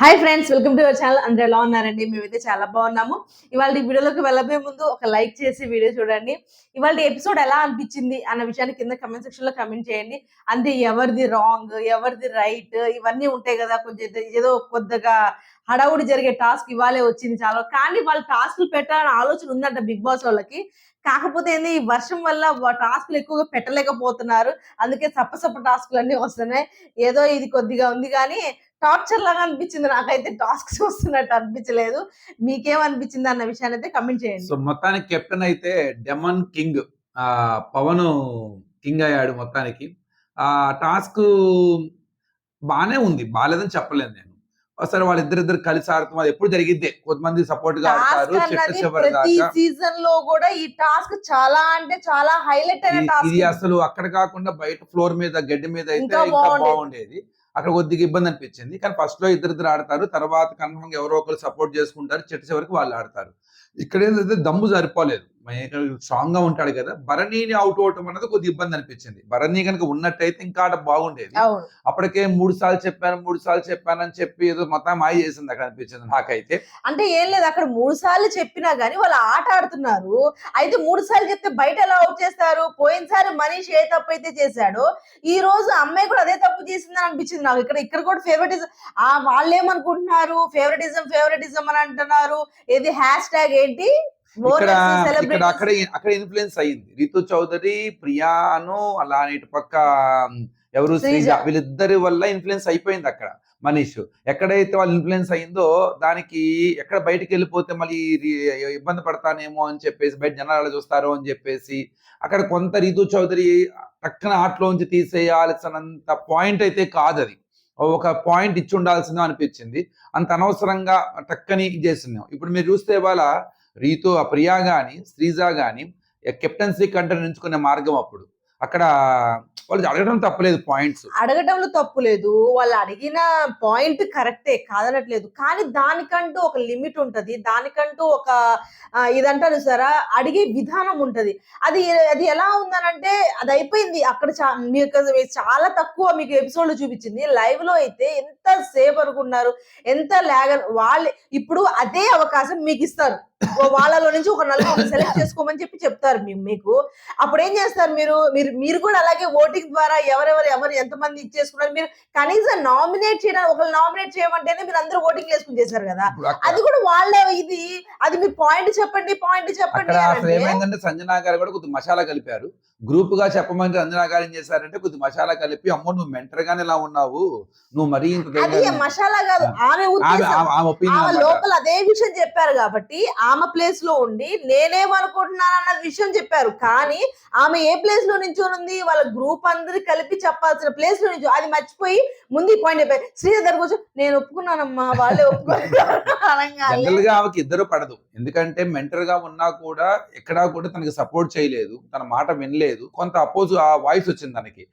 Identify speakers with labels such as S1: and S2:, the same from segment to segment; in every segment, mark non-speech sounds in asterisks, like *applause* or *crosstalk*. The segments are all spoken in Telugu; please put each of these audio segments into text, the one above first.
S1: hi friends welcome to our channel అందరూ ఎలా ఉన్నారండి మేమైతే చాలా బాగున్నాము ఇవాళ ఈ వీడియోలోకి వెళ్ళబోయే ముందు ఒక లైక్ చేసి వీడియో చూడండి ఇవాళ ఎపిసోడ్ ఎలా అనిపించింది అన్న విషయాన్ని కింద కమెంట్ సెక్షన్ లో కమెంట్ చేయండి అంతే ఎవరిది రాంగ్ ఎవరిది రైట్ ఇవన్నీ ఉంటాయి కదా కొంచెం ఏదో కొద్దిగా హడావుడి జరిగే టాస్క్ ఇవాళే వచ్చింది చాలా కానీ వాళ్ళు టాస్క్లు పెట్టాలని ఆలోచన ఉందంట బిగ్ బాస్ వాళ్ళకి కాకపోతే ఏంది ఈ వర్షం వల్ల టాస్క్లు ఎక్కువగా పెట్టలేకపోతున్నారు అందుకే సప్పసప్ప టాస్క్లు అన్ని వస్తున్నాయి ఏదో ఇది కొద్దిగా ఉంది కానీ టార్చర్ లాగా అనిపించింది నాకైతే టాస్క్ చూస్తున్నట్టు అనిపించలేదు మీకేమనిపించింది అన్న విషయాన్ని అయితే కమెంట్ చేయండి
S2: సో మొత్తానికి కెప్టెన్ అయితే డెమన్ కింగ్ పవన్ కింగ్ అయ్యాడు మొత్తానికి ఆ టాస్క్ బాగానే ఉంది బాగాలేదని చెప్పలేదు నేను ఒకసారి వాళ్ళిద్దరిద్దరు కలిసి ఆడుతాం అది ఎప్పుడు జరిగింది కొంతమంది సపోర్ట్ గా ఆడతారు
S1: సీజన్ లో కూడా ఈ టాస్క్ చాలా అంటే చాలా హైలైట్ అయిన
S2: ఇది అసలు అక్కడ కాకుండా బయట ఫ్లోర్ మీద గడ్డి మీద అయితే ఇంకా బాగుండేది అక్కడ కొద్దిగా ఇబ్బంది అనిపించింది కానీ ఫస్ట్లో ఇద్దరిద్దరు ఆడతారు తర్వాత కన్ఫర్మ్గా ఎవరో ఒకరు సపోర్ట్ చేసుకుంటారు చెట్టు చివరికి వాళ్ళు ఆడతారు ఇక్కడ ఏంటంటే దమ్ము సరిపోలేదు స్ట్రాంగ్ గా ఉంటాడు కదా భరణిని అవుట్ అవటం అనేది కొద్ది ఇబ్బంది అనిపించింది భరణి కనుక ఉన్నట్టయితే ఇంకా ఆట బాగుండేది అప్పటికే మూడు సార్లు చెప్పాను మూడు సార్లు చెప్పాను అని చెప్పి ఏదో మొత్తం మాయ చేసింది అక్కడ అనిపించింది నాకైతే
S1: అంటే ఏం లేదు అక్కడ మూడు సార్లు చెప్పినా గానీ వాళ్ళు ఆట ఆడుతున్నారు అయితే మూడు సార్లు చెప్తే బయట ఎలా అవుట్ చేస్తారు పోయినసారి మనీష్ ఏ తప్పు అయితే చేశాడో ఈ రోజు అమ్మాయి కూడా అదే తప్పు చేసిందని అనిపించింది నాకు ఇక్కడ ఇక్కడ కూడా ఫేవరెటిజం ఆ వాళ్ళు ఏమనుకుంటున్నారు ఫేవరెటిజం ఫేవరెటిజం అని అంటున్నారు ఇది హ్యాష్ ట్యాగ్ ఏంటి
S2: ఇక్కడ ఇక్కడ అక్కడ అక్కడ ఇన్ఫ్లుయెన్స్ అయ్యింది రితు చౌదరి ప్రియాను అలా ఇటు పక్క ఎవరు శ్రీజ వీళ్ళిద్దరి వల్ల ఇన్ఫ్లుయెన్స్ అయిపోయింది అక్కడ మనీష్ ఎక్కడైతే వాళ్ళు ఇన్ఫ్లుయెన్స్ అయిందో దానికి ఎక్కడ బయటికి వెళ్ళిపోతే మళ్ళీ ఇబ్బంది పడతానేమో అని చెప్పేసి బయట జనాలు చూస్తారు అని చెప్పేసి అక్కడ కొంత రీతు చౌదరి టక్కన ఆటలోంచి తీసేయాల్సినంత పాయింట్ అయితే కాదు అది ఒక పాయింట్ ఇచ్చి ఉండాల్సిందో అనిపించింది అంత అనవసరంగా టక్కని చేస్తున్నాం ఇప్పుడు మీరు చూస్తే వాళ్ళ రీతో ప్రియా కానీ శ్రీజ కానీ కెప్టెన్సీ కంటర్ ఎంచుకునే మార్గం అప్పుడు అక్కడ వాళ్ళు అడగడం తప్పలేదు పాయింట్స్
S1: అడగడంలో తప్పు లేదు వాళ్ళు అడిగిన పాయింట్ కరెక్టే కాదనట్లేదు కానీ దానికంటూ ఒక లిమిట్ ఉంటుంది దానికంటూ ఒక ఇదంటారు సారా అడిగే విధానం ఉంటుంది అది అది ఎలా ఉందనంటే అది అయిపోయింది అక్కడ మీకు చాలా తక్కువ మీకు ఎపిసోడ్లు చూపించింది లైవ్ లో అయితే ఎంత సేపు అనుకున్నారు ఎంత లేగ వాళ్ళు ఇప్పుడు అదే అవకాశం మీకు ఇస్తారు వాళ్ళలో నుంచి ఒక నలుగురు సెలెక్ట్ *laughs* చేసుకోమని చెప్పి చెప్తారు మీకు అప్పుడు ఏం చేస్తారు మీరు మీరు మీరు కూడా అలాగే ఓటింగ్ ద్వారా ఎవరెవరు ఎవరు ఎంతమంది ఇచ్చేసుకున్నారు మీరు కనీసం నామినేట్ చేయడం ఒకరు నామినేట్ చేయమంటేనే మీరు అందరూ ఓటింగ్ చేసుకుని చేశారు కదా అది కూడా వాళ్ళే ఇది అది మీరు పాయింట్ చెప్పండి పాయింట్
S2: చెప్పండి సంజనా గారు కూడా కొద్ది మసాలా కలిపారు గ్రూప్ గా చెప్పమని సంజనా గారు ఏం చేశారంటే కొద్ది మసాలా కలిపి అమ్మో నువ్వు మెంటర్ గానే ఇలా ఉన్నావు నువ్వు మరీ
S1: ఇంత మసాలా కాదు ఆమె లోపల అదే విషయం చెప్పారు కాబట్టి ఆ ఆమె ప్లేస్ లో ఉండి నేనేమనుకుంటున్నాను అన్న విషయం చెప్పారు కానీ ఆమె ఏ ప్లేస్ లో ఉంది వాళ్ళ గ్రూప్ అందరు కలిపి చెప్పాల్సిన ప్లేస్ లో నించు అది మర్చిపోయి ముందు పాయింట్ చెప్పారు శ్రీధర్ దగ్గరకు వచ్చి నేను ఒప్పుకున్నానమ్మా వాళ్ళే ఒప్పుకోవాలి
S2: ఆమెకి ఇద్దరు పడదు ఎందుకంటే మెంటర్ గా ఉన్నా కూడా ఎక్కడా కూడా తనకి సపోర్ట్ చేయలేదు తన మాట వినలేదు కొంత అపోజ్ ఆ వాయిస్ వచ్చింది తనకి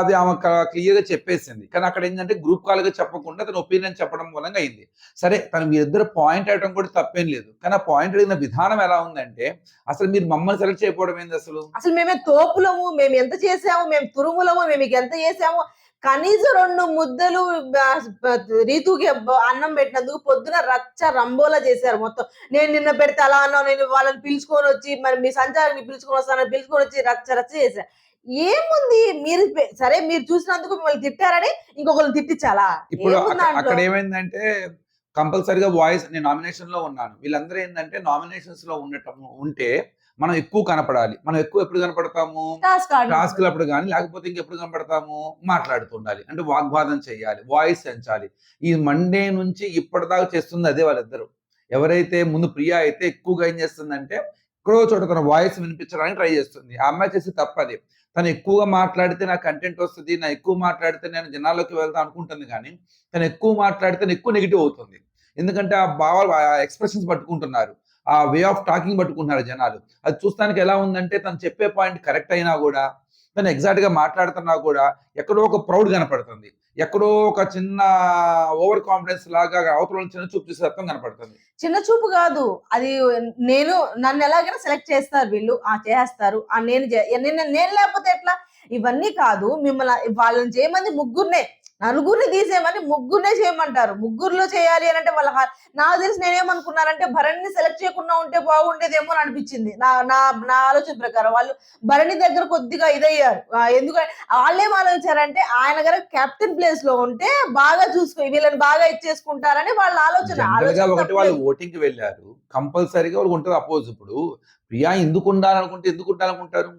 S2: అది ఆమె క్లియర్ గా చెప్పేసింది కానీ అక్కడ ఏంటంటే గ్రూప్ కాల్ గా చెప్పకుండా తన ఒపీనియన్ చెప్పడం మూలంగా అయింది సరే తను మీరిద్దరు పాయింట్ అవడం కూడా తప్పేం లేదు కానీ ఆ పాయింట్ అడిగిన విధానం ఎలా ఉందంటే అసలు మీరు మమ్మల్ని సెలెక్ట్ చేయకపోవడం ఏంది అసలు
S1: అసలు మేమే తోపులము మేము ఎంత చేసాము మేము తురుములము మేము ఎంత చేసాము కనీసం రెండు ముద్దలు రీతుకి అన్నం పెట్టినందుకు పొద్దున రచ్చ రంబోలా చేశారు మొత్తం నేను నిన్న పెడితే అలా అన్నా నేను వాళ్ళని పిలుచుకొని వచ్చి మరి మీ సంచారాన్ని పిలుచుకొని వస్తానని పిలుచుకొని వచ్చి రచ్చ రచ్చ చేశారు ఏముంది మీరు సరే మీరు చూసినందుకు మిమ్మల్ని తిట్టారని ఇంకొకరు తిట్టించాలా
S2: ఇప్పుడు అక్కడ ఏమైందంటే కంపల్సరిగా వాయిస్ నేను నామినేషన్లో ఉన్నాను వీళ్ళందరూ ఏంటంటే నామినేషన్స్లో ఉండటం ఉంటే మనం ఎక్కువ కనపడాలి మనం ఎక్కువ ఎప్పుడు కనపడతాము టాస్క్లు అప్పుడు కానీ లేకపోతే ఇంకెప్పుడు కనపడతాము మాట్లాడుతుండాలి అంటే వాగ్వాదం చేయాలి వాయిస్ పెంచాలి ఈ మండే నుంచి ఇప్పటిదాకా చేస్తుంది అదే వాళ్ళిద్దరు ఎవరైతే ముందు ప్రియా అయితే ఎక్కువగా ఏం చేస్తుందంటే ఎక్కడో చోట తన వాయిస్ వినిపించడానికి ట్రై చేస్తుంది ఆ అమ్మాయి చేసి తప్పది తను ఎక్కువగా మాట్లాడితే నా కంటెంట్ వస్తుంది నా ఎక్కువ మాట్లాడితే నేను జనాల్లోకి వెళ్తాను అనుకుంటుంది కానీ తను ఎక్కువ మాట్లాడితే ఎక్కువ నెగిటివ్ అవుతుంది ఎందుకంటే ఆ భావాలు ఆ ఎక్స్ప్రెషన్స్ పట్టుకుంటున్నారు ఆ వే ఆఫ్ టాకింగ్ పట్టుకుంటున్నారు జనాలు అది చూస్తానికి ఎలా ఉందంటే తను చెప్పే పాయింట్ కరెక్ట్ అయినా కూడా దాన్ని గా మాట్లాడుతున్నా కూడా ఎక్కడో ఒక ప్రౌడ్ కనపడుతుంది ఎక్కడో ఒక చిన్న ఓవర్ కాన్ఫిడెన్స్ లాగా అవతల చిన్న చూపు చూసేత్వం కనపడుతుంది
S1: చిన్న చూపు కాదు అది నేను నన్ను ఎలాగైనా సెలెక్ట్ చేస్తారు వీళ్ళు ఆ చేస్తారు ఆ నేను నేను లేకపోతే ఎట్లా ఇవన్నీ కాదు మిమ్మల్ని వాళ్ళని చేయమంది ముగ్గురునే నలుగురిని తీసేయమని ముగ్గురునే చేయమంటారు ముగ్గురులో చేయాలి అని అంటే వాళ్ళ నాకు తెలిసి నేనేమనుకున్నారంటే భరణిని సెలెక్ట్ చేయకుండా ఉంటే బాగుండేదేమో అని అనిపించింది నా నా నా ఆలోచన ప్రకారం వాళ్ళు భరణి దగ్గర కొద్దిగా ఇదయ్యారు ఎందుకంటే వాళ్ళేం ఆలోచించారంటే ఆయన గారు కెప్టెన్ ప్లేస్ లో ఉంటే బాగా చూసుకో వీళ్ళని బాగా ఇచ్చేసుకుంటారని వాళ్ళ
S2: ఆలోచన వాళ్ళు ఓటింగ్ వెళ్ళారు కంపల్సరీగా వాళ్ళు ఉంటారు అపోజ్ ఇప్పుడు ప్రియా ఎందుకు ఉండాలనుకుంటే ఎందుకు ఉండాలనుకుంటారు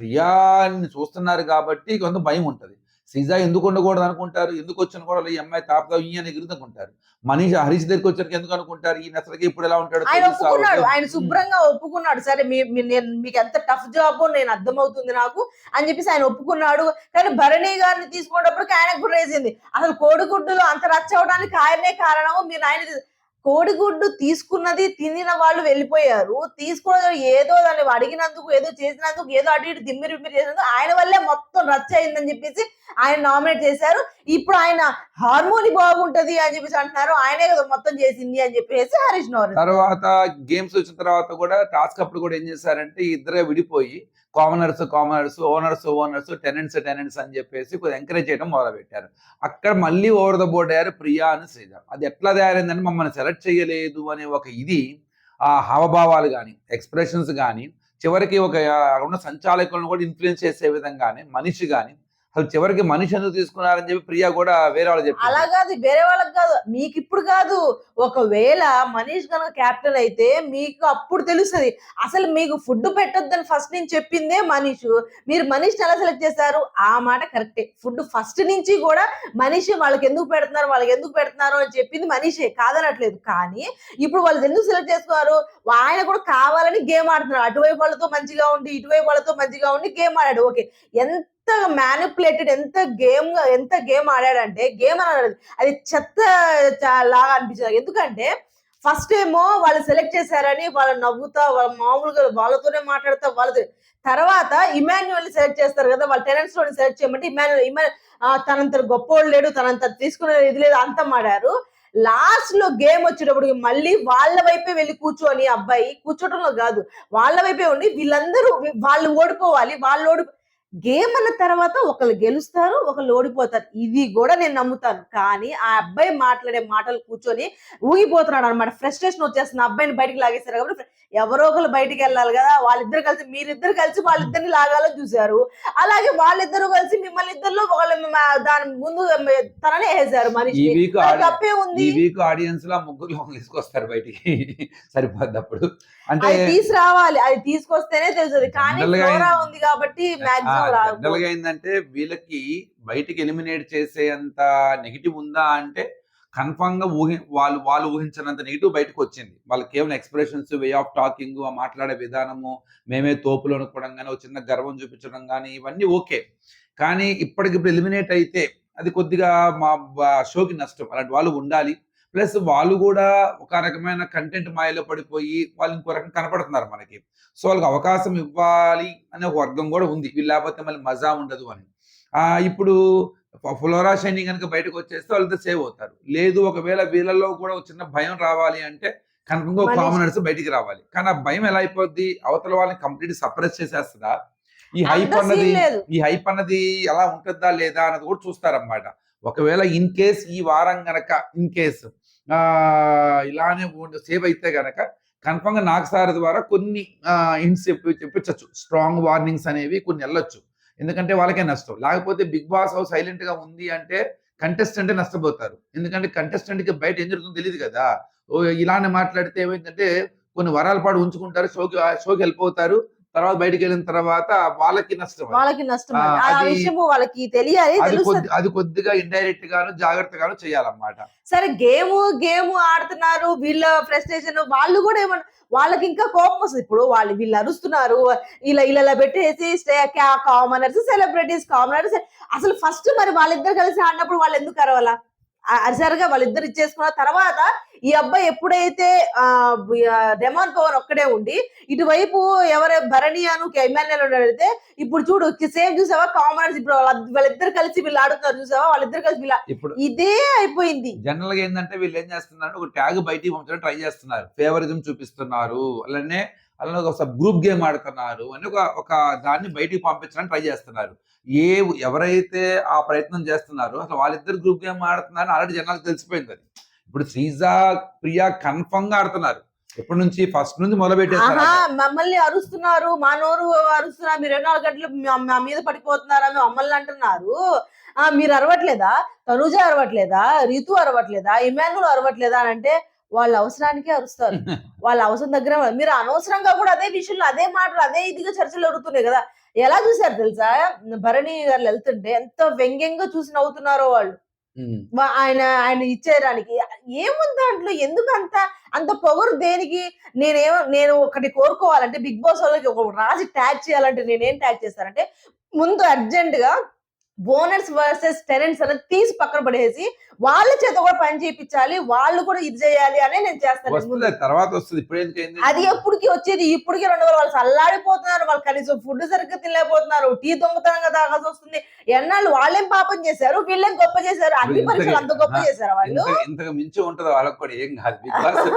S2: ప్రియాన్ని చూస్తున్నారు కాబట్టి కొంత భయం ఉంటుంది శ్రీజ ఎందుకు ఉండకూడదు అనుకుంటారు ఎందుకు వచ్చిన కూడా ఈ అమ్మాయి తాపగా ఈ అని ఎగురుకుంటారు మనీష్ హరీష్ దగ్గరికి వచ్చరికి ఎందుకు అనుకుంటారు ఈ నెసలకి ఇప్పుడు ఎలా ఉంటాడు
S1: ఆయన శుభ్రంగా ఒప్పుకున్నాడు సరే నేను మీకు ఎంత టఫ్ జాబ్ నేను అర్థమవుతుంది నాకు అని చెప్పేసి ఆయన ఒప్పుకున్నాడు కానీ భరణి గారిని తీసుకునేటప్పటికి ఆయనకు కూడా వేసింది అసలు కోడిగుడ్డులో అంత రచ్చ అవడానికి ఆయనే కారణము మీరు ఆయన కోడిగుడ్డు తీసుకున్నది తినిన వాళ్ళు వెళ్ళిపోయారు తీసుకోవడం ఏదో దాన్ని అడిగినందుకు ఏదో చేసినందుకు ఏదో అటు ఇటు దిమ్మిరి విమ్మిరి చేసినందుకు ఆయన వల్లే మొత్తం రచ్చ అయిందని చెప్పేసి ఆయన నామినేట్ చేశారు ఇప్పుడు ఆయన హార్మోని బాగుంటది అని చెప్పేసి అంటున్నారు ఆయనే కదా మొత్తం చేసింది అని చెప్పేసి హరీష్ నోర్
S2: తర్వాత గేమ్స్ వచ్చిన తర్వాత కూడా టాస్క్ అప్పుడు కూడా ఏం చేశారంటే ఇద్దరే విడిపోయి commoners commoners owners owners tenants tenants అని చెప్పేసి కొద్దిగా ఎంకరేజ్ చేయడం మొదలుపెట్టారు అక్కడ మళ్ళీ ఓవర్ ద బోర్డ్ అయ్యారు ప్రియా అని శ్రీజ అది ఎట్లా తయారైందని మమ్మల్ని సెలెక్ట్ చేయలేదు అనే ఒక ఇది ఆ హావభావాలు కానీ ఎక్స్ప్రెషన్స్ కానీ చివరికి ఒక ఉన్న సంచాలకులను కూడా ఇన్ఫ్లుయెన్స్ చేసే విధంగానే మనిషి కానీ అసలు చివరికి మనిషి ఎందుకు తీసుకున్నారని చెప్పి ప్రియా కూడా వేరే వాళ్ళు
S1: అలా కాదు వేరే వాళ్ళకి కాదు మీకు ఇప్పుడు కాదు ఒకవేళ మనీష్ కనుక క్యాపిటల్ అయితే మీకు అప్పుడు తెలుస్తుంది అసలు మీకు ఫుడ్ పెట్టొద్దని ఫస్ట్ నుంచి చెప్పిందే మనీష్ మీరు మనీష్ని ఎలా సెలెక్ట్ చేస్తారు ఆ మాట కరెక్టే ఫుడ్ ఫస్ట్ నుంచి కూడా మనిషి వాళ్ళకి ఎందుకు పెడుతున్నారు వాళ్ళకి ఎందుకు పెడుతున్నారు అని చెప్పింది మనీషే కాదనట్లేదు కానీ ఇప్పుడు వాళ్ళు ఎందుకు సెలెక్ట్ చేసుకున్నారు ఆయన కూడా కావాలని గేమ్ ఆడుతున్నారు అటువైపు వాళ్ళతో మంచిగా ఉండి ఇటువైపు వాళ్ళతో మంచిగా ఉండి గేమ్ ఆడాడు ఓకే ఎంత మ్యానిపులేటెడ్ ఎంత గేమ్ ఎంత గేమ్ ఆడాడంటే గేమ్ అని అది చెత్త లాగా అనిపించింది ఎందుకంటే ఫస్ట్ ఏమో వాళ్ళు సెలెక్ట్ చేశారని వాళ్ళు నవ్వుతా వాళ్ళ మామూలుగా వాళ్ళతోనే మాట్లాడతా వాళ్ళతో తర్వాత ఇమాన్యువల్ని సెలెక్ట్ చేస్తారు కదా వాళ్ళ టెరెంట్స్ లో సెలెక్ట్ చేయమంటే ఇమాన్యువల్ ఇమాన్ తనంత గొప్పోడు లేడు తనంత తీసుకునే ఇది లేదు అంత మాడారు లాస్ట్ లో గేమ్ వచ్చేటప్పుడు మళ్ళీ వాళ్ళ వైపే వెళ్ళి కూర్చొని అబ్బాయి కూర్చోటంలో కాదు వాళ్ళ వైపే ఉండి వీళ్ళందరూ వాళ్ళు ఓడిపోవాలి వాళ్ళు ఓడిపో గేమ్ అన్న తర్వాత ఒకళ్ళు గెలుస్తారు ఒకళ్ళు ఓడిపోతారు ఇది కూడా నేను నమ్ముతాను కానీ ఆ అబ్బాయి మాట్లాడే మాటలు కూర్చొని ఊగిపోతున్నాడు అనమాట ఫ్రస్ట్రేషన్ వచ్చేస్తుంది అబ్బాయిని బయటికి లాగేశారు కాబట్టి ఎవరో ఒకరు బయటికి వెళ్ళాలి కదా వాళ్ళిద్దరు కలిసి మీరిద్దరు కలిసి వాళ్ళిద్దరిని లాగాలని చూశారు అలాగే వాళ్ళిద్దరు కలిసి మిమ్మల్ని ఇద్దరు వాళ్ళు దాని ముందు తననే వేసారు
S2: మనిషి ఉంది బయటికి *laughs* సరిపోద్ది
S1: అంటే తీసుకురావాలి అది తీసుకొస్తేనే తెలుసు కానీ ఉంది కాబట్టి మ్యాక్సిమం
S2: జనరల్ గా ఏంటంటే వీళ్ళకి బయటికి ఎలిమినేట్ చేసే అంత నెగిటివ్ ఉందా అంటే కన్ఫామ్ గా ఊహి వాళ్ళు వాళ్ళు ఊహించినంత నెగిటివ్ బయటకు వచ్చింది వాళ్ళు కేవలం ఎక్స్ప్రెషన్స్ వే ఆఫ్ టాకింగ్ ఆ మాట్లాడే విధానము మేమే తోపులు అనుకోవడం కానీ ఒక చిన్న గర్వం చూపించడం కానీ ఇవన్నీ ఓకే కానీ ఇప్పటికిప్పుడు ఎలిమినేట్ అయితే అది కొద్దిగా మా షోకి నష్టం అలాంటి వాళ్ళు ఉండాలి ప్లస్ వాళ్ళు కూడా ఒక రకమైన కంటెంట్ మాయలో పడిపోయి వాళ్ళు ఇంకో రకం కనపడుతున్నారు మనకి సో వాళ్ళకి అవకాశం ఇవ్వాలి అనే వర్గం కూడా ఉంది వీళ్ళు లేకపోతే మళ్ళీ మజా ఉండదు అని ఇప్పుడు ఫ్లోరా షైనింగ్ కనుక బయటకు వచ్చేస్తే వాళ్ళతో సేవ్ అవుతారు లేదు ఒకవేళ వీళ్ళలో కూడా చిన్న భయం రావాలి అంటే కనుక కామనర్స్ బయటికి రావాలి కానీ ఆ భయం ఎలా అయిపోద్ది అవతల వాళ్ళని కంప్లీట్ సప్రెస్ చేసేస్తుందా ఈ హైప్ అన్నది ఈ హైప్ అన్నది ఎలా ఉంటుందా లేదా అన్నది కూడా చూస్తారన్నమాట ఒకవేళ ఇన్ కేస్ ఈ వారం గనక ఇన్ కేసు ఇలానే సేవ్ అయితే గనక నాకు సార్ ద్వారా కొన్ని హింట్స్ చెప్పి చెప్పించవచ్చు స్ట్రాంగ్ వార్నింగ్స్ అనేవి కొన్ని వెళ్ళొచ్చు ఎందుకంటే వాళ్ళకే నష్టం లేకపోతే బిగ్ బాస్ హౌస్ సైలెంట్గా ఉంది అంటే కంటెస్టెంటే నష్టపోతారు ఎందుకంటే కంటెస్టెంట్కి బయట ఏం జరుగుతుందో తెలియదు కదా ఇలానే మాట్లాడితే ఏమైందంటే కొన్ని వరాల పాటు ఉంచుకుంటారు షోకి షోకి వెళ్ళిపోతారు తర్వాత బయటకు వెళ్ళిన తర్వాత వాళ్ళకి నష్టం
S1: వాళ్ళకి నష్టం ఆ వాళ్ళకి తెలియాలి
S2: అది కొద్దిగా ఇండైరెక్ట్ గాను జాగ్రత్తగాను చేయాలన్నమాట
S1: సరే గేమ్ గేమ్ ఆడుతున్నారు వీళ్ళ ఫ్రస్ట్రేషన్ వాళ్ళు కూడా ఏమన్నా వాళ్ళకి ఇంకా కోపం వస్తుంది ఇప్పుడు వాళ్ళు వీళ్ళు అరుస్తున్నారు ఇలా ఇలా పెట్టేసి కామనర్స్ సెలబ్రిటీస్ కామనర్స్ అసలు ఫస్ట్ మరి వాళ్ళిద్దరు కలిసి ఆడినప్పుడు వాళ్ళు ఎందుకు అరవాలా అరిసరిగా వాళ్ళిద్దరు ఇచ్చేసుకున్న తర్వాత ఈ అబ్బాయి ఎప్పుడైతే డెమాన్ పవర్ ఒక్కడే ఉండి ఇటువైపు ఎవరే అను ఎమ్మెల్యేలు అడిగితే ఇప్పుడు చూడు సేమ్ చూసావా కామన్ ఇప్పుడు వాళ్ళిద్దరు కలిసి వీళ్ళు ఆడుతున్నారు చూసావా వాళ్ళిద్దరు కలిసి వీళ్ళు ఇదే అయిపోయింది
S2: జనరల్ గా ఏంటంటే వీళ్ళు ఏం చేస్తున్నారు ఒక ట్యాగ్ బయటికి పంపించడం ట్రై చేస్తున్నారు ఫేవరిజం చూపిస్తున్నారు అలానే అలానే ఒక గ్రూప్ గేమ్ ఆడుతున్నారు అని ఒక ఒక దాన్ని బయటికి పంపించడానికి ట్రై చేస్తున్నారు ఏ ఎవరైతే ఆ ప్రయత్నం చేస్తున్నారో అసలు వాళ్ళిద్దరు గ్రూప్ గేమ్ ఆడుతున్నారని ఆల్రెడీ జనాలకు తెలిసిపోయింది అది ఇప్పుడు శ్రీజా ప్రియా కన్ఫర్మ్ గా ఆడుతున్నారు ఎప్పటి నుంచి ఫస్ట్ నుంచి
S1: మొదలుపెట్టారు మమ్మల్ని అరుస్తున్నారు మా నోరు అరుస్తున్నారు మీరు ఎన్నో గంటలు మా మీద పడిపోతున్నారా మమ్మల్ని అంటున్నారు ఆ మీరు అరవట్లేదా తనూజ అరవట్లేదా రీతు అరవట్లేదా ఇమాన్యుల్ అరవట్లేదా అని అంటే వాళ్ళ అవసరానికే అరుస్తారు *laughs* వాళ్ళ అవసరం దగ్గర మీరు అనవసరంగా కూడా అదే విషయంలో అదే మాటలు అదే ఇదిగా చర్చలు జరుగుతున్నాయి కదా ఎలా చూసారు తెలుసా భరణి గారు వెళ్తుంటే ఎంత వ్యంగ్యంగా చూసి నవ్వుతున్నారో వాళ్ళు ఆయన ఆయన ఇచ్చేయడానికి ఏముంది దాంట్లో ఎందుకు అంత అంత పొగరు దేనికి నేనేమో నేను ఒకటి కోరుకోవాలంటే బిగ్ బాస్ వాళ్ళకి ఒక రాజు ట్యాచ్ చేయాలంటే నేనేం ట్యాచ్ చేస్తానంటే ముందు అర్జెంట్ గా బోనస్ వర్సెస్ టెరెంట్స్ అనేది తీసి పక్కన పడేసి వాళ్ళ చేత కూడా పని చేయించాలి వాళ్ళు కూడా ఇది చేయాలి అనే నేను
S2: చేస్తాను తర్వాత వస్తుంది
S1: అది ఎప్పటికి వచ్చేది ఇప్పటికి రెండు వేల వాళ్ళు చల్లాడిపోతున్నారు వాళ్ళు కనీసం ఫుడ్ సరిగ్గా తినలేకపోతున్నారు టీ దొంగతనంగా తాగాల్సి వస్తుంది ఎన్నాళ్ళు వాళ్ళేం పాపం చేశారు వీళ్ళేం గొప్ప చేశారు అన్ని పరీక్షలు అంత గొప్ప చేశారు
S2: వాళ్ళు ఇంతకు మించి ఉంటది వాళ్ళకి కూడా ఏం కాదు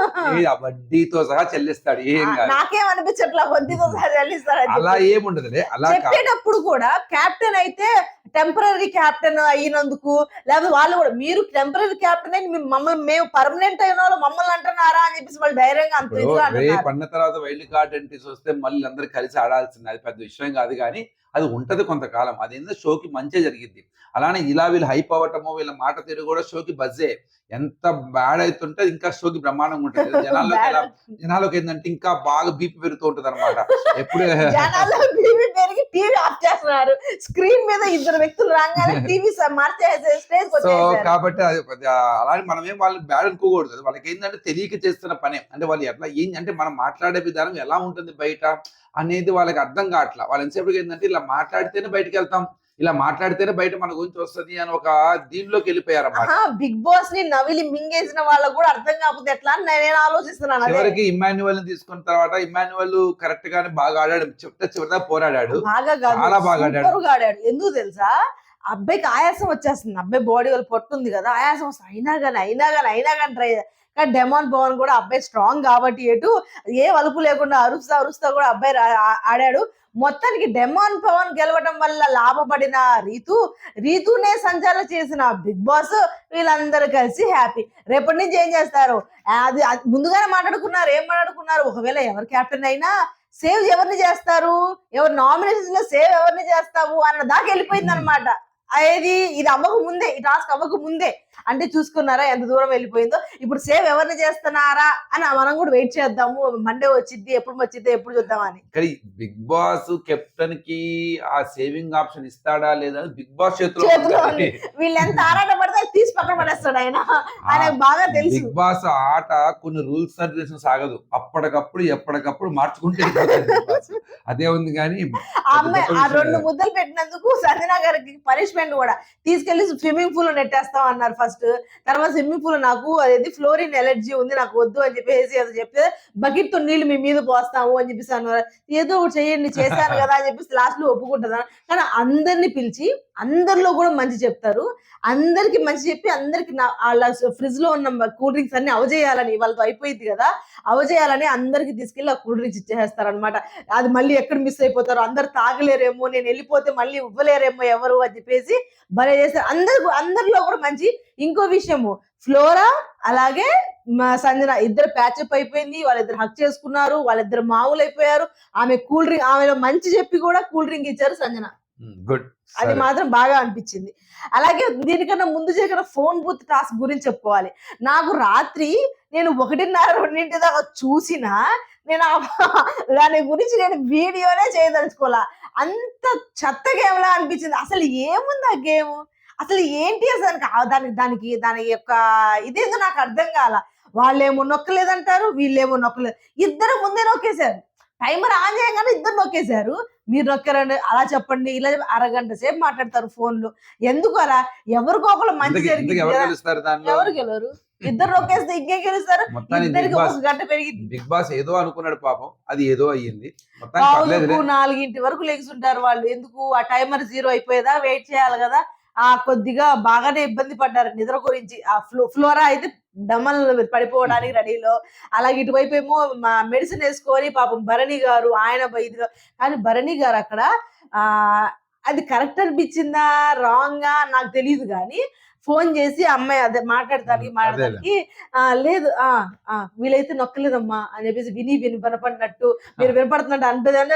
S2: వడ్డీతో సహా చెల్లిస్తాడు ఏం
S1: నాకేం అనిపించట్లా వడ్డీతో సహా చెల్లిస్తాడు
S2: అలా ఏముండదు
S1: అలా చెప్పేటప్పుడు కూడా కెప్టెన్ అయితే టెంపరీ కెప్టెన్ అయినందుకు లేకపోతే వాళ్ళు కూడా మీరు టెంపరీ క్యాప్టెన్ అని మమ్మల్ని మేము పర్మనెంట్ అయిన వాళ్ళు మమ్మల్ని అంటున్నారా అని చెప్పేసి మళ్ళీ ధైర్యంగా అంత
S2: రేపు తర్వాత వైల్డ్ కార్డ్ ఎంట్రీస్ వస్తే మళ్ళీ అందరూ కలిసి ఆడాల్సింది అది పెద్ద విషయం కాదు కానీ అది ఉంటది కొంతకాలం అది ఏంటంటే షోకి మంచిగా జరిగింది అలానే ఇలా వీళ్ళు హైప్ అవ్వటము వీళ్ళ మాట తీరు కూడా షోకి బజ్జే ఎంత బ్యాడ్ అవుతుంటే ఇంకా షోకి బ్రహ్మాండంగా ఉంటుంది జనాల్లోకి *laughs* జనాల్లోకి ఏంటంటే ఇంకా బాగా బీపీ పెరుగుతూ ఉంటది అనమాట ఎప్పుడు
S1: టీవీ పేరుకి టీవీ ఆఫ్ చేస్తున్నారు స్క్రీన్ మీద ఇద్దరు వ్యక్తులు రాగానే *laughs* టీవీ మార్చేసే స్టేజ్
S2: సో కాబట్టి అలాగే మనం ఏం వాళ్ళు బ్యాడ్ అనుకోకూడదు వాళ్ళకి ఏంటంటే తెలియక చేస్తున్న పనే అంటే వాళ్ళు ఎట్లా ఏంటి అంటే మనం మాట్లాడే విధానం ఎలా ఉంటుంది బయట అనేది వాళ్ళకి అర్థం కావట్లా వాళ్ళు ఎంతసేపటికి ఏంటంటే ఇలా మాట్లాడితేనే బయటకు వెళ్తాం ఇలా మాట్లాడితేనే బయట మన గురించి వస్తుంది అని ఒక దీనిలోకి వెళ్ళిపోయారు
S1: బిగ్ బాస్ ని నవిలి మింగేసిన వాళ్ళకు కూడా అర్థం కాకపోతే ఎట్లా అని నేను ఆలోచిస్తున్నాను
S2: చివరికి ఇమాన్యువల్ ని తీసుకున్న తర్వాత ఇమాన్యువల్ కరెక్ట్ గానే బాగా ఆడాడు చివరి చివరిదా పోరాడాడు
S1: చాలా బాగా ఆడాడు ఎందుకు తెలుసా అబ్బాయికి ఆయాసం వచ్చేస్తుంది అబ్బాయి బాడీ వాళ్ళు పట్టుంది కదా ఆయాసం వస్తుంది అయినా కానీ అయినా కానీ అయినా కానీ ట్రై కానీ డెమాన్ పవన్ కూడా అబ్బాయి స్ట్రాంగ్ కాబట్టి ఎటు ఏ వలుపు లేకుండా అరుస్తా అరుస్తా కూడా అబ్బాయి ఆడాడు మొత్తానికి డెమాన్ పవన్ గెలవడం వల్ల లాభపడిన రీతు రీతునే సంచారం చేసిన బిగ్ బాస్ వీళ్ళందరూ కలిసి హ్యాపీ రేపటి నుంచి ఏం చేస్తారు అది ముందుగానే మాట్లాడుకున్నారు ఏం మాట్లాడుకున్నారు ఒకవేళ ఎవరు క్యాప్టెన్ అయినా సేవ్ ఎవరిని చేస్తారు ఎవరు నామినేషన్ లో సేవ్ ఎవరిని చేస్తావు అన్న దాకా వెళ్ళిపోయింది అనమాట ఇది ఇది అవ్వక ముందే ఈ టాస్క్ అవ్వక ముందే అంటే చూసుకున్నారా ఎంత దూరం వెళ్ళిపోయిందో ఇప్పుడు సేవ్ ఎవరిని చేస్తున్నారా అని మనం కూడా వెయిట్ చేద్దాము మండే వచ్చింది ఎప్పుడు వచ్చింది ఎప్పుడు చూద్దామని
S2: కానీ బిగ్ బాస్ కెప్టెన్ కి ఆ సేవింగ్ ఆప్షన్ ఇస్తాడా లేదా బిగ్ బాస్ చేతిలో
S1: వీళ్ళు ఎంత ఆరాట పడితే తీసి పక్కన పడేస్తాడు ఆయన ఆయనకు బాగా తెలుసు
S2: బిగ్ బాస్ ఆట కొన్ని రూల్స్ సర్వేషన్ సాగదు అప్పటికప్పుడు ఎప్పటికప్పుడు మార్చుకుంటే అదే ఉంది కానీ
S1: ఆ రెండు ముద్దలు పెట్టినందుకు సజనా గారికి పనిష్మెంట్ కూడా తీసుకెళ్లి స్విమ్మింగ్ పూల్ నెట్టేస్తాం అన్నారు ఫస్ట్ ఫస్ట్ తర్వాత స్విమ్మింగ్ పూల్ నాకు అదేది ఫ్లోరిన్ ఎలర్జీ ఉంది నాకు వద్దు అని చెప్పేసి అది చెప్తే బకెట్ తో నీళ్ళు మీ మీద పోస్తాము అని చెప్పేసి అన్నారు ఏదో ఒకటి చేయండి చేశాను కదా అని చెప్పేసి లాస్ట్ లో ఒప్పుకుంటుందా కానీ అందరిని పిలిచి అందరిలో కూడా మంచి చెప్తారు అందరికి మంచి చెప్పి అందరికి వాళ్ళ ఫ్రిడ్జ్ లో ఉన్న కూల్ డ్రింక్స్ అన్ని అవజేయాలని వాళ్ళతో అయిపోయింది కదా అవజేయాలని అందరికి తీసుకెళ్ళి ఆ కూల్ డ్రింక్స్ ఇచ్చేస్తారనమాట అది మళ్ళీ ఎక్కడ మిస్ అయిపోతారు అందరు తాగలేరేమో నేను వెళ్ళిపోతే మళ్ళీ ఇవ్వలేరేమో ఎవరు అని చెప్పేసి భలే చేస్తారు అందరు అందరిలో కూడా మంచి ఇంకో విషయము ఫ్లోరా అలాగే సంజన ఇద్దరు ప్యాచప్ అయిపోయింది వాళ్ళిద్దరు హక్ చేసుకున్నారు వాళ్ళిద్దరు మామూలు అయిపోయారు ఆమె కూల్ డ్రింక్ ఆమెలో మంచి చెప్పి కూడా కూల్ డ్రింక్ ఇచ్చారు సంజన గుడ్ hmm, అది మాత్రం బాగా అనిపించింది అలాగే దీనికన్నా ముందు చేసిన ఫోన్ బూత్ టాస్క్ గురించి చెప్పుకోవాలి నాకు రాత్రి నేను ఒకటిన్నర రెండింటి దాకా చూసిన నేను *laughs* దాని గురించి నేను వీడియోనే చేయదలుచుకోవాలా అంత చెత్త గేమ్లా అనిపించింది అసలు ఏముంది ఆ గేమ్ అసలు ఏంటి అసలు దానికి దానికి దాని యొక్క ఇదేదో నాకు అర్థం కాల వాళ్ళేమో నొక్కలేదంటారు వీళ్ళేమో నొక్కలేదు ఇద్దరు ముందే నొక్కేశారు టైమర్ ఆన్ చేయగానే ఇద్దరు నొక్కేశారు మీరు నొక్కారండి అలా చెప్పండి ఇలా అరగంట సేపు మాట్లాడతారు ఫోన్లు ఎందుకు అలా ఎవరికి ఒకరు మంచి జరిగింది ఎవరు గెలవరు ఇద్దరు నొక్కేస్తే ఇంకే గెలుస్తారు
S2: ఇద్దరికి ఒక గంట పెరిగింది బిగ్ బాస్ ఏదో అనుకున్నాడు పాపం అది ఏదో అయ్యింది
S1: నాలుగింటి వరకు లెగ్స్ ఉంటారు వాళ్ళు ఎందుకు ఆ టైమర్ జీరో అయిపోయేదా వెయిట్ చేయాలి కదా ఆ కొద్దిగా బాగానే ఇబ్బంది పడ్డారు నిద్ర గురించి ఆ ఫ్లో ఫ్లోరా అయితే డమల్ పడిపోవడానికి రెడీలో అలాగే ఇటువైపు ఏమో మా మెడిసిన్ వేసుకొని పాపం భరణి గారు ఆయన ఇదిలో కానీ భరణి గారు అక్కడ ఆ అది కరెక్ట్ అనిపించిందా రాంగ్ నాకు తెలియదు కానీ ఫోన్ చేసి అమ్మాయి అదే మాట్లాడతానికి మాట్లాడడానికి లేదు ఆ వీలైతే నొక్కలేదమ్మా అని చెప్పేసి విని విని వినపడినట్టు మీరు వినపడుతున్నట్టు అంటే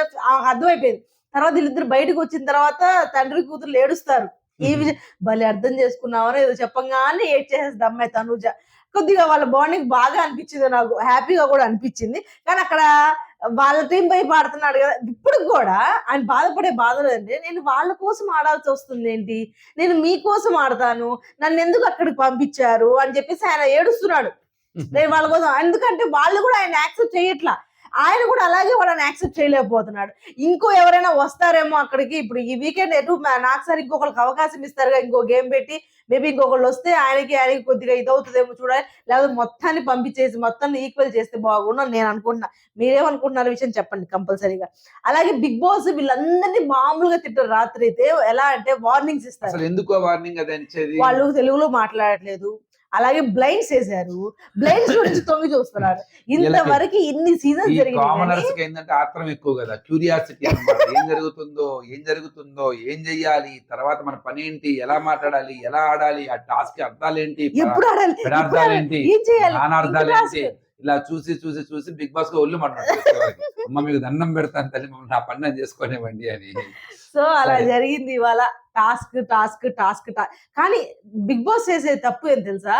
S1: అర్థమైపోయింది తర్వాత వీళ్ళిద్దరు బయటకు వచ్చిన తర్వాత తండ్రి కూతురు ఏడుస్తారు ఏమి భలే అర్థం చేసుకున్నావని ఏదో చెప్పంగానే ఏడ్ చేసేది అమ్మాయి తనుజ కొద్దిగా వాళ్ళ బాండింగ్ బాగా అనిపించింది నాకు హ్యాపీగా కూడా అనిపించింది కానీ అక్కడ వాళ్ళ టీం పై పాడుతున్నాడు కదా ఇప్పుడు కూడా ఆయన బాధపడే బాధలు అంటే నేను వాళ్ళ కోసం ఆడాల్సి వస్తుంది ఏంటి నేను మీకోసం ఆడతాను నన్ను ఎందుకు అక్కడికి పంపించారు అని చెప్పేసి ఆయన ఏడుస్తున్నాడు నేను వాళ్ళ కోసం ఎందుకంటే వాళ్ళు కూడా ఆయన యాక్సెప్ట్ చేయట్లా ఆయన కూడా అలాగే వాళ్ళని యాక్సెప్ట్ చేయలేకపోతున్నాడు ఇంకో ఎవరైనా వస్తారేమో అక్కడికి ఇప్పుడు ఈ వీకెండ్ ఎటు నాకు సార్ ఇంకొకరికి అవకాశం ఇస్తారుగా ఇంకో గేమ్ పెట్టి మేబీ ఇంకొకళ్ళు వస్తే ఆయనకి ఆయనకి కొద్దిగా ఇదవుతుందేమో చూడాలి లేకపోతే మొత్తాన్ని పంపించేసి మొత్తాన్ని ఈక్వల్ చేస్తే బాగుండు నేను అనుకుంటున్నా మీరేమనుకుంటున్నారు విషయం చెప్పండి కంపల్సరీగా అలాగే బిగ్ బాస్ వీళ్ళందరినీ మామూలుగా తిట్టారు రాత్రి అయితే ఎలా అంటే వార్నింగ్స్
S2: ఇస్తారు ఎందుకు వార్నింగ్
S1: వాళ్ళు తెలుగులో మాట్లాడట్లేదు అలాగే బ్లైండ్స్ వేసారు బ్లైండ్స్ గురించి తొమ్మిది చూస్తున్నారు ఇంతవరకు ఇన్ని సీజన్
S2: కామనర్స్ ఏంటంటే ఆత్రం ఎక్కువ కదా క్యూరియాసిటీ ఏం జరుగుతుందో ఏం జరుగుతుందో ఏం చెయ్యాలి తర్వాత మన పని ఏంటి ఎలా మాట్లాడాలి ఎలా ఆడాలి ఆ టాస్క్ అర్థాలు ఏంటి
S1: ఎప్పుడు ఆడాలి ఏంటి ఏంటి
S2: ఇలా చూసి చూసి చూసి బిగ్ బాస్ గా ఒళ్ళు అమ్మ మీకు దండం పెడతాను తల్లి మమ్మల్ని నా పని చేసుకోనివ్వండి అని
S1: సో అలా జరిగింది ఇవాళ టాస్క్ టాస్క్ టాస్క్ కానీ బిగ్ బాస్ చేసే తప్పు ఏం తెలుసా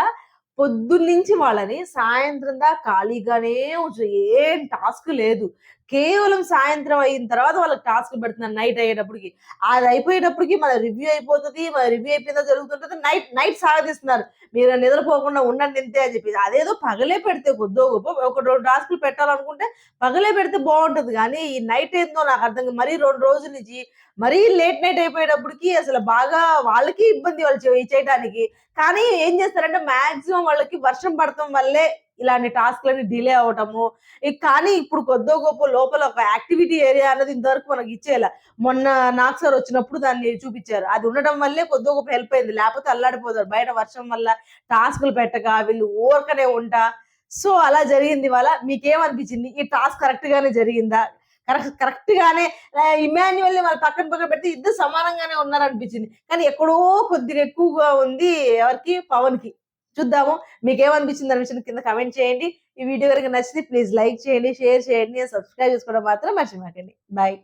S1: పొద్దున్నుంచి వాళ్ళని సాయంత్రం దా ఖాళీగానే ఉంచు ఏం టాస్క్ లేదు కేవలం సాయంత్రం అయిన తర్వాత వాళ్ళకి టాస్క్ పెడుతున్నారు నైట్ అయ్యేటప్పటికి అది అయిపోయేటప్పటికి మన రివ్యూ అయిపోతుంది మన రివ్యూ అయిపోయిన జరుగుతుంటుంది నైట్ నైట్ సాగదీస్తున్నారు మీరు నిద్రపోకుండా ఉండండి ఇంతే అని చెప్పి అదేదో పగలే పెడితే కొద్దో గొప్ప ఒక రెండు టాస్కులు పెట్టాలనుకుంటే పగలే పెడితే బాగుంటుంది కానీ ఈ నైట్ ఏందో నాకు అర్థం మరీ రెండు రోజుల నుంచి మరీ లేట్ నైట్ అయిపోయేటప్పటికి అసలు బాగా వాళ్ళకి ఇబ్బంది వాళ్ళు చేయడానికి కానీ ఏం చేస్తారంటే మాక్సిమం వాళ్ళకి వర్షం పడటం వల్లే ఇలాంటి టాస్క్లని డిలే అవటము కానీ ఇప్పుడు కొద్ది గొప్ప లోపల ఒక యాక్టివిటీ ఏరియా అన్నది ఇంతవరకు మనకి ఇచ్చేలా మొన్న నాకు సార్ వచ్చినప్పుడు దాన్ని చూపించారు అది ఉండడం వల్లే కొద్ది గొప్ప హెల్ప్ అయింది లేకపోతే అల్లాడిపోతారు బయట వర్షం వల్ల టాస్క్లు పెట్టక వీళ్ళు ఊరకనే ఉంటా సో అలా జరిగింది వల్ల మీకేమనిపించింది ఈ టాస్క్ కరెక్ట్ గానే జరిగిందా కరెక్ట్ కరెక్ట్ గానే ఇమాన్యువల్ వాళ్ళ పక్కన పక్కన పెడితే ఇద్దరు సమానంగానే ఉన్నారనిపించింది కానీ ఎక్కడో కొద్దిగా ఎక్కువగా ఉంది ఎవరికి పవన్ కి చూద్దాము మీకు ఏమనిపించింది అనిపించింది కింద కమెంట్ చేయండి ఈ వీడియో కనుక నచ్చితే ప్లీజ్ లైక్ చేయండి షేర్ చేయండి సబ్స్క్రైబ్ చేసుకోవడం మాత్రం మర్చిపోకండి బాయ్